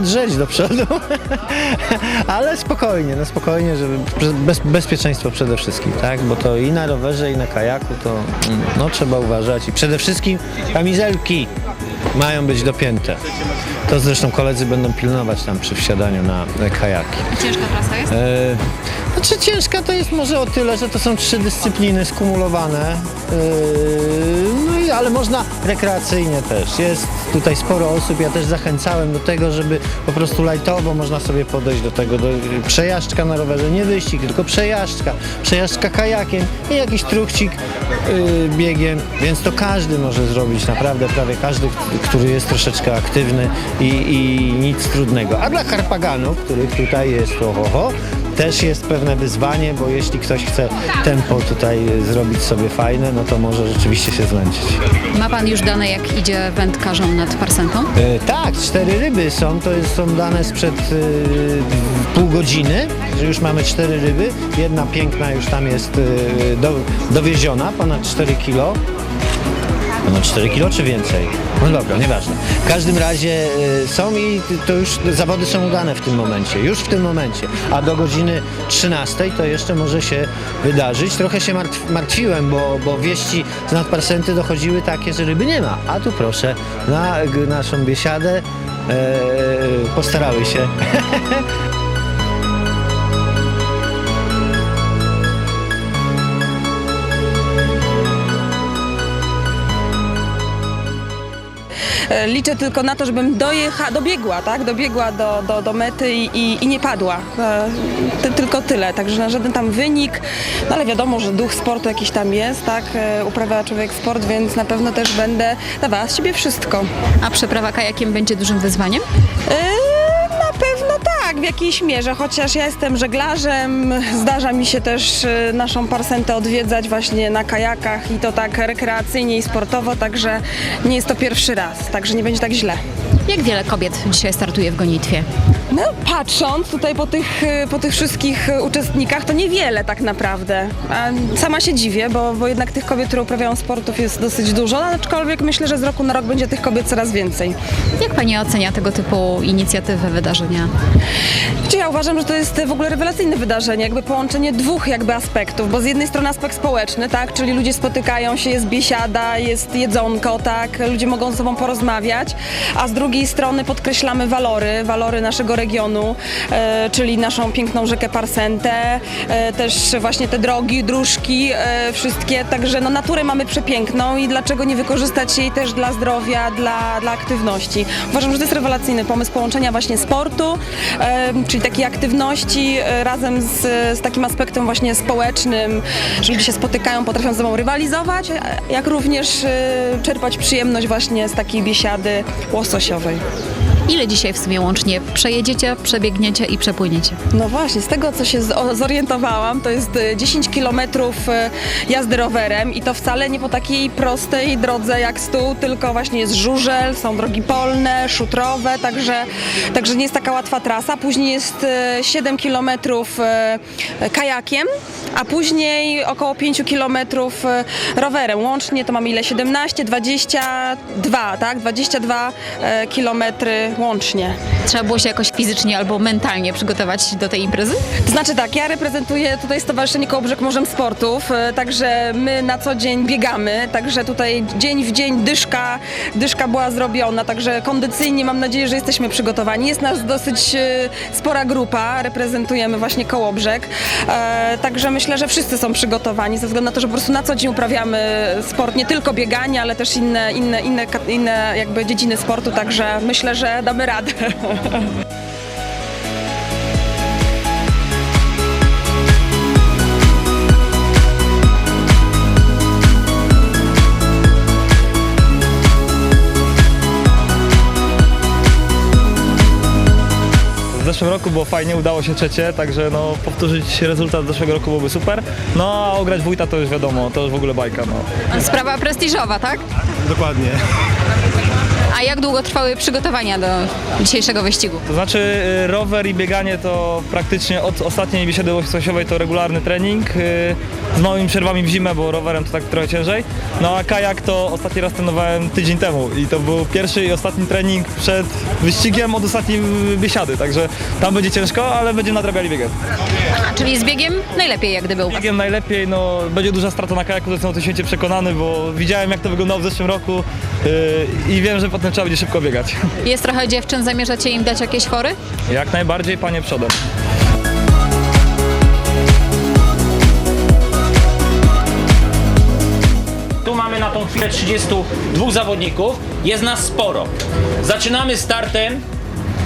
drzeć do przodu. Ale spokojnie, no spokojnie, żeby bez, bezpieczeństwo przede wszystkim, tak? Bo to i na rowerze, i na kajaku to no, trzeba uważać. I przede wszystkim kamizelki mają być dopięte. To zresztą koledzy będą pilnować tam przy wsiadaniu na e, kajaki. Ciężka trasa jest? Znaczy ciężka to jest może o tyle, że to są trzy dyscypliny skumulowane, e, no i, ale można rekreacyjnie też. Jest tutaj sporo osób, ja też zachęcałem do tego, żeby po prostu lajtowo można sobie podejść do tego, do, przejażdżka na rowerze, nie wyścig, tylko przejażdżka, przejażdżka kajakiem i jakiś truchcik y, biegiem, więc to każdy może zrobić, naprawdę prawie każdy, który jest troszeczkę aktywny i, i nic trudnego. A dla harpaganów, których tutaj jest ho, ho, ho, też jest pewne wyzwanie, bo jeśli ktoś chce tempo tutaj zrobić sobie fajne, no to może rzeczywiście się zmęczyć. Ma pan już dane, jak idzie wędkarzom nad Parsentą? E, tak, cztery ryby są, to jest, są dane sprzed e, pół godziny, że już mamy cztery ryby. Jedna piękna już tam jest e, do, dowieziona, ponad 4 kilo. Ponad 4 kilo czy więcej? No dobra, nieważne. W każdym razie e, są i to już zawody są udane w tym momencie, już w tym momencie. A do godziny 13 to jeszcze może się wydarzyć. Trochę się martw, martwiłem, bo, bo wieści z nadparsenty dochodziły takie, że ryby nie ma. A tu proszę, na naszą biesiadę e, postarały się. Liczę tylko na to, żebym dojecha, dobiegła, tak? Dobiegła do, do, do mety i, i, nie padła. E, Ty, tylko tyle, także na żaden tam wynik, no ale wiadomo, że duch sportu jakiś tam jest, tak? E, Uprawia człowiek sport, więc na pewno też będę dawała z siebie wszystko. A przeprawa kajakiem będzie dużym wyzwaniem? E, tak, w jakiejś mierze, chociaż ja jestem żeglarzem, zdarza mi się też e, naszą parsentę odwiedzać właśnie na kajakach i to tak rekreacyjnie i sportowo, także nie jest to pierwszy raz, także nie będzie tak źle. Jak wiele kobiet dzisiaj startuje w gonitwie? No, patrząc tutaj po tych, e, po tych wszystkich e, uczestnikach, to niewiele tak naprawdę. Sama się dziwię, bo, bo jednak tych kobiet, które uprawiają sportów jest dosyć dużo, no, aczkolwiek myślę, że z roku na rok będzie tych kobiet coraz więcej. Jak pani ocenia tego typu inicjatywy, wydarzenia? Ja uważam, że to jest w ogóle rewelacyjne wydarzenie, jakby połączenie dwóch jakby aspektów, bo z jednej strony aspekt społeczny, tak, czyli ludzie spotykają się, jest biesiada, jest jedzonko, tak, ludzie mogą ze sobą porozmawiać, a z drugiej strony podkreślamy walory, walory naszego regionu, e, czyli naszą piękną rzekę Parsentę, e, też właśnie te drogi, dróżki, e, wszystkie, także no naturę mamy przepiękną i dlaczego nie wykorzystać jej też dla zdrowia, dla, dla aktywności. Uważam, że to jest rewelacyjny pomysł połączenia właśnie sportu, e, czyli takiej aktywności razem z, z takim aspektem właśnie społecznym, że ludzie się spotykają, potrafią ze sobą rywalizować, jak również czerpać przyjemność właśnie z takiej biesiady łososiowej. something? Ile dzisiaj w sumie łącznie przejedziecie, przebiegniecie i przepłyniecie? No właśnie, z tego co się zorientowałam, to jest e, 10 kilometrów e, jazdy rowerem i to wcale nie po takiej prostej drodze jak stół, tylko właśnie jest żużel, są drogi polne, szutrowe, także, także nie jest taka łatwa trasa. Później jest e, 7 kilometrów e, kajakiem, a później około 5 kilometrów e, rowerem. Łącznie to mamy ile? 17, 22, tak? 22 e, kilometry łącznie. Trzeba było się jakoś fizycznie albo mentalnie przygotować do tej imprezy? To znaczy tak, ja reprezentuję tutaj Stowarzyszenie Kołobrzeg Morzem Sportów, e, także my na co dzień biegamy, także tutaj dzień w dzień dyszka, dyszka była zrobiona, także kondycyjnie mam nadzieję, że jesteśmy przygotowani. Jest nas dosyć e, spora grupa, reprezentujemy właśnie Kołobrzeg, e, także myślę, że wszyscy są przygotowani ze względu na to, że po prostu na co dzień uprawiamy sport, nie tylko bieganie, ale też inne, inne, inne, inne jakby dziedziny sportu, także myślę, że damy radę. W zeszłym roku było fajnie, udało się trzecie, także no, powtórzyć rezultat z zeszłego roku byłoby super. No a ograć wójta to już wiadomo, to już w ogóle bajka. No. Sprawa prestiżowa, tak? Dokładnie. A jak długo trwały przygotowania do dzisiejszego wyścigu? To znaczy y, rower i bieganie to praktycznie od ostatniej biesiady łosiowej to regularny trening y, z małymi przerwami w zimę, bo rowerem to tak trochę ciężej. No a kajak to ostatni raz trenowałem tydzień temu i to był pierwszy i ostatni trening przed wyścigiem od ostatniej biesiady, także tam będzie ciężko, ale będziemy nadrabiali biegiem. A, czyli z biegiem najlepiej jak gdyby u Was. Biegiem najlepiej, no będzie duża strata na kajaku, to jestem o tym święcie przekonany, bo widziałem jak to wyglądało w zeszłym roku y, i wiem, że potem trzeba będzie szybko biegać. Jest trochę dziewczyn, zamierzacie im dać jakieś fory? Jak najbardziej panie przodem. Tu mamy na tą chwilę 32 zawodników. Jest nas sporo. Zaczynamy startem.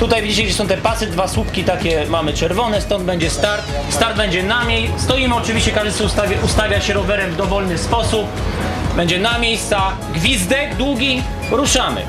Tutaj widzicie, gdzie są te pasy, dwa słupki takie mamy czerwone, stąd będzie start. Start będzie na miejscu. Stoimy oczywiście, każdy sobie ustawia, ustawia się rowerem w dowolny sposób. Będzie na miejsca, gwizdek długi, ruszamy.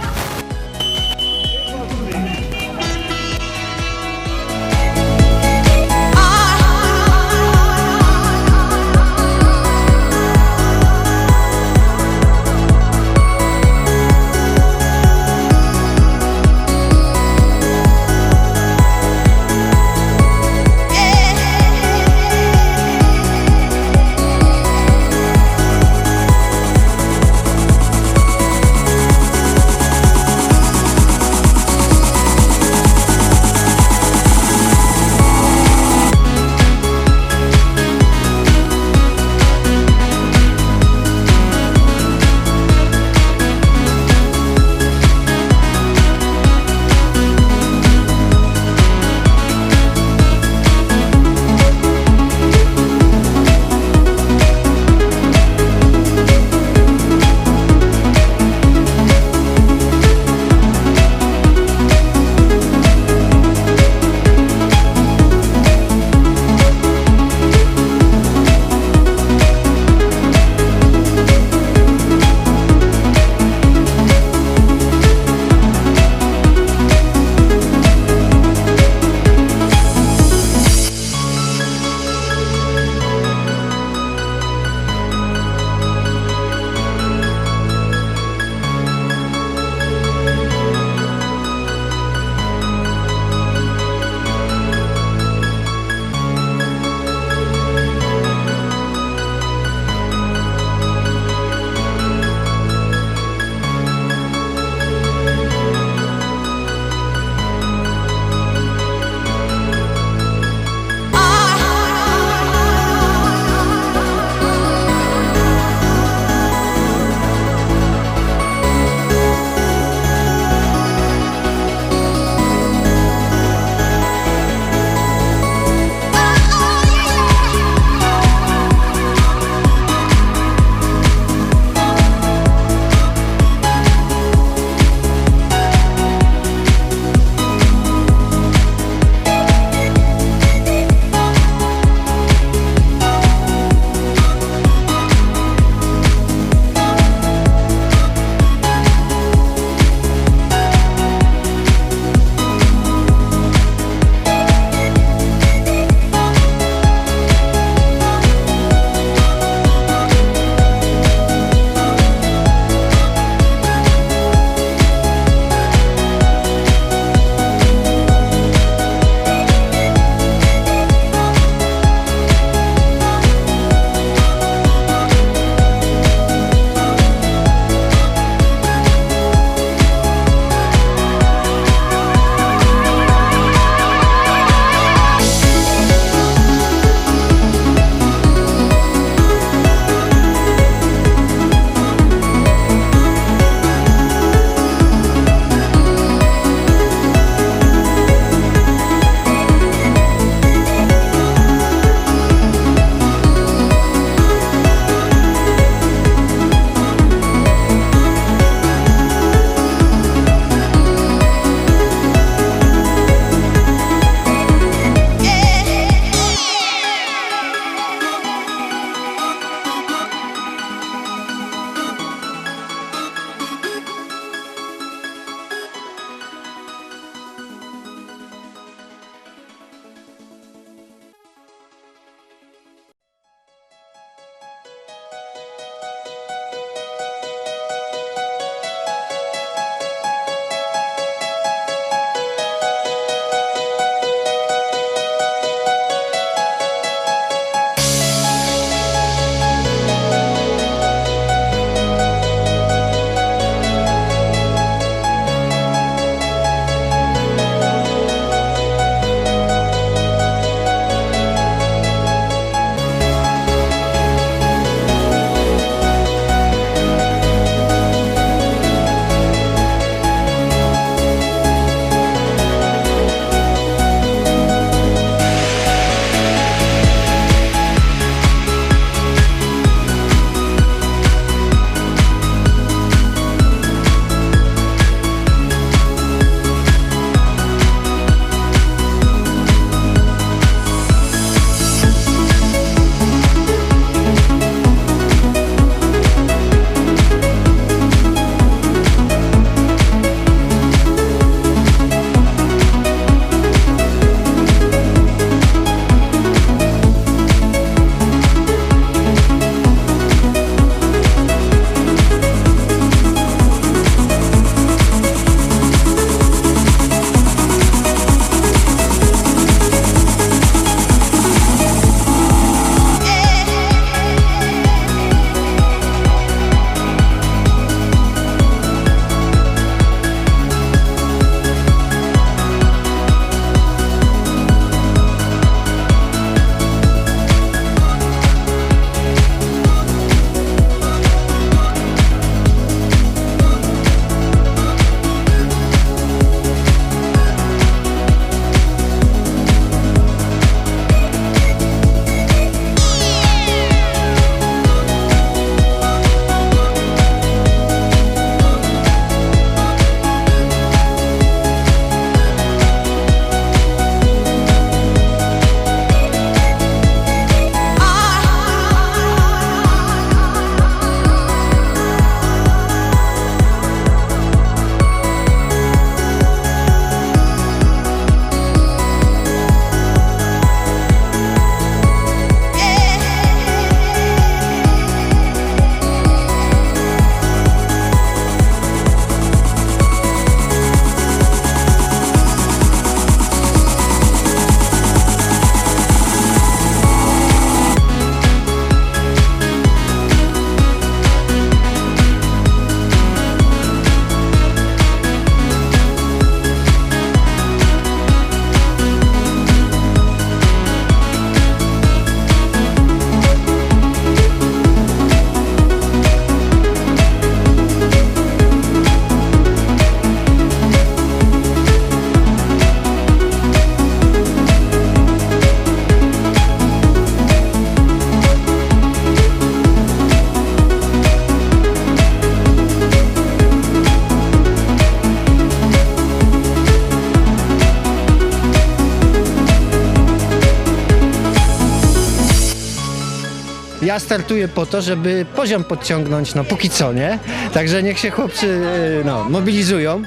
Ja startuję po to, żeby poziom podciągnąć, no póki co, nie? Także niech się chłopcy y, no, mobilizują,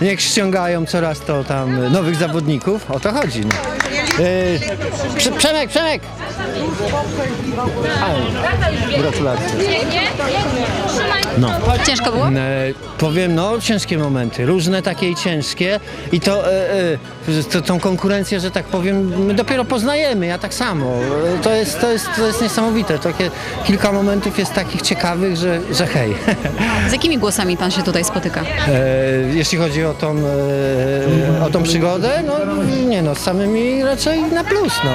niech ściągają coraz to tam nowych zawodników, o to chodzi. No. Y, Prze- Przemek, Przemek! Gratulacje. No. Ciężko było? E, powiem, no ciężkie momenty, różne takie i ciężkie i to, e, e, to tą konkurencję, że tak powiem, my dopiero poznajemy, ja tak samo. E, To jest, to jest, to jest niesamowite, takie kilka momentów jest takich ciekawych, że, że hej. Z jakimi głosami pan się tutaj spotyka? E, jeśli chodzi o tą, e, o tą przygodę, no nie no, z samymi raczej na plus, no.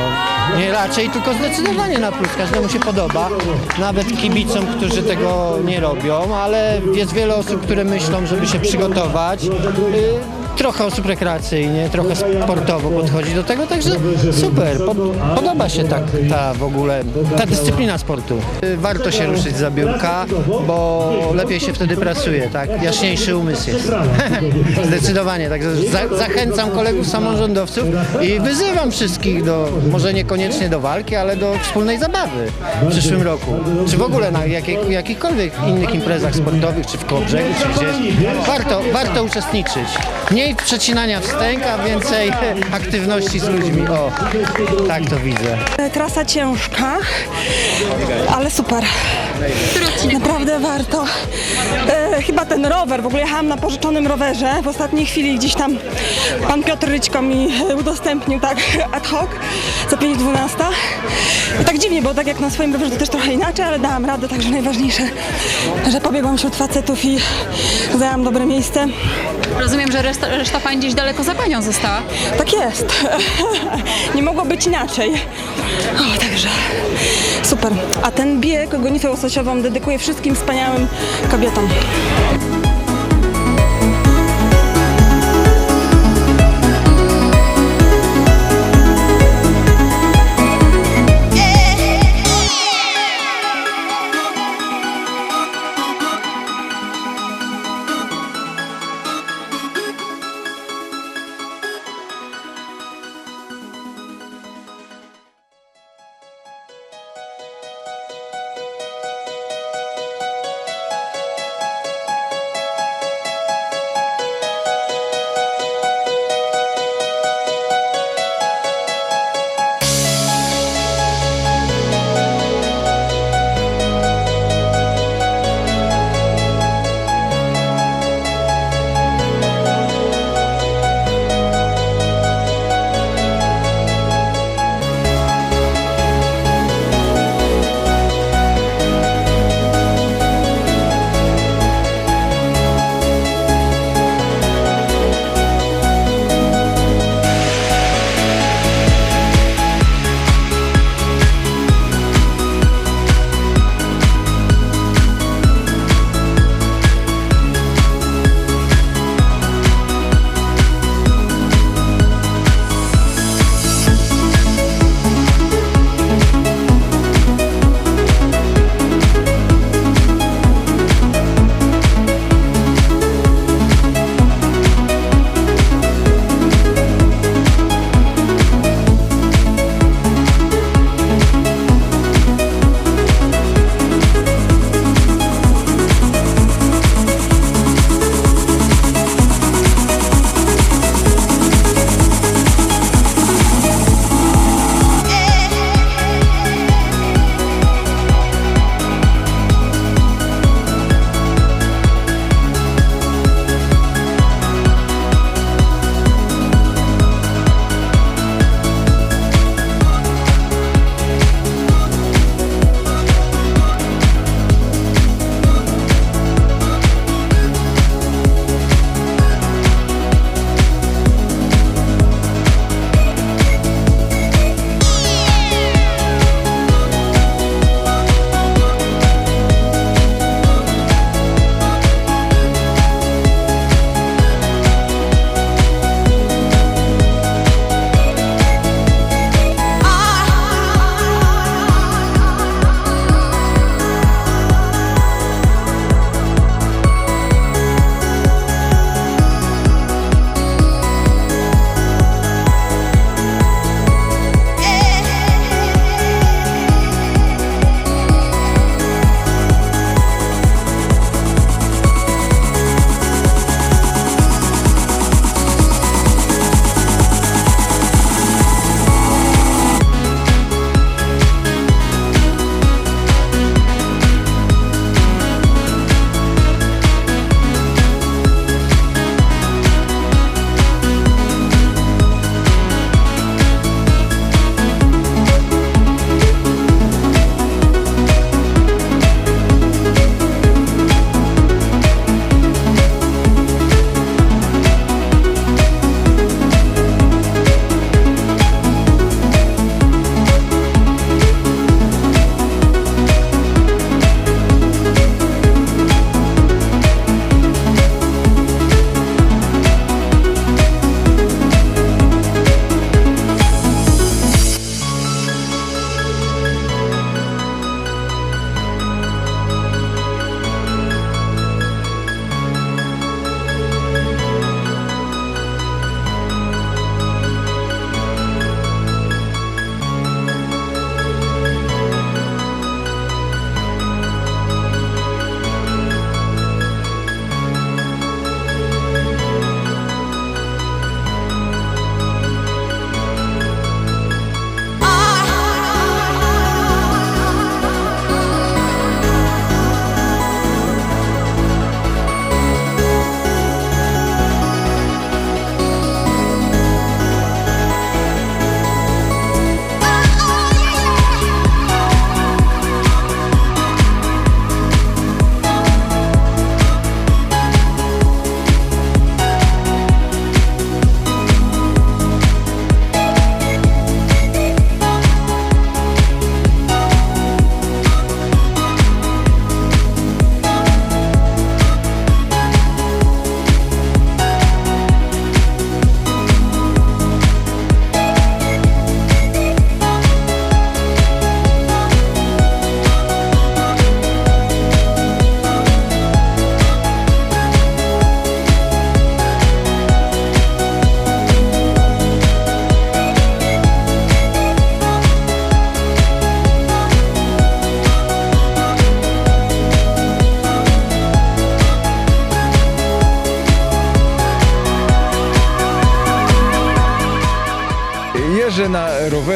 Nie raczej, tylko zdecydowanie na plus, każdemu się podoba, nawet kibicom, którzy tego nie robią, ale jest wiele osób, które myślą, żeby się przygotować. Trochę osób rekreacyjnie, trochę sportowo podchodzi do tego, także super, po, podoba się tak ta w ogóle, ta dyscyplina sportu. Warto się ruszyć za biurka, bo lepiej się wtedy pracuje, tak? Jaśniejszy umysł jest. Zdecydowanie, także za, zachęcam kolegów samorządowców i wyzywam wszystkich do, może niekoniecznie do walki, ale do wspólnej zabawy w przyszłym roku. Czy w ogóle na jakiej, jakichkolwiek innych imprezach sportowych, czy w Kołobrzegu, czy gdzieś. Warto, warto uczestniczyć. Mniej przecinania wstęg, a więcej aktywności z ludźmi. O, tak to widzę. Trasa ciężka, ale super. Naprawdę warto. E, chyba ten rower, w ogóle jechałam na pożyczonym rowerze. W ostatniej chwili gdzieś tam pan Piotr Ryćko mi e, udostępnił tak ad hoc za 5.12. I tak dziwnie, bo tak jak na swoim rowerze to też trochę inaczej, ale dałam radę, także najważniejsze, że pobiegłam wśród facetów i zajęłam dobre miejsce. Rozumiem, że reszta, reszta pań gdzieś daleko za panią została. Tak jest. Nie mogło być inaczej. O, także super. A ten bieg, gonitwę łososiową dedykuję wszystkim wspaniałym kobietom.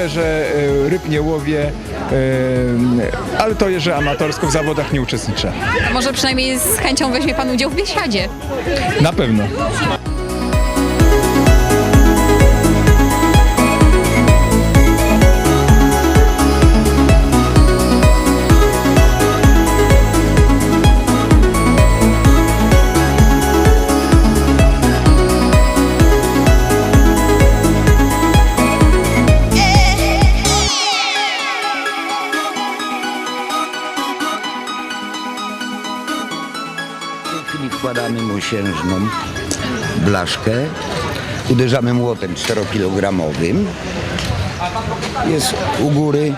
Rowerze, e, ryb nie łowię, e, ale to jeżdżę amatorsko, w zawodach nie uczestniczę. Może przynajmniej z chęcią weźmie pan udział w biesiadzie? Na pewno. Mosiężną blaszkę. Uderzamy młotem 4-kilogramowym. Jest u góry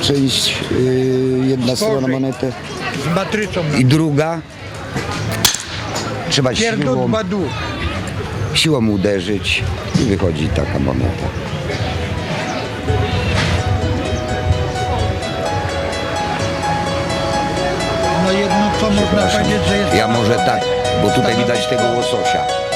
część, yy, jedna strona monety z matrycą. i druga. Trzeba siłą, siłą uderzyć i wychodzi taka moneta. No jedno co można powiedzieć, że jest... Ja może tak, bo tutaj widać tego łososia.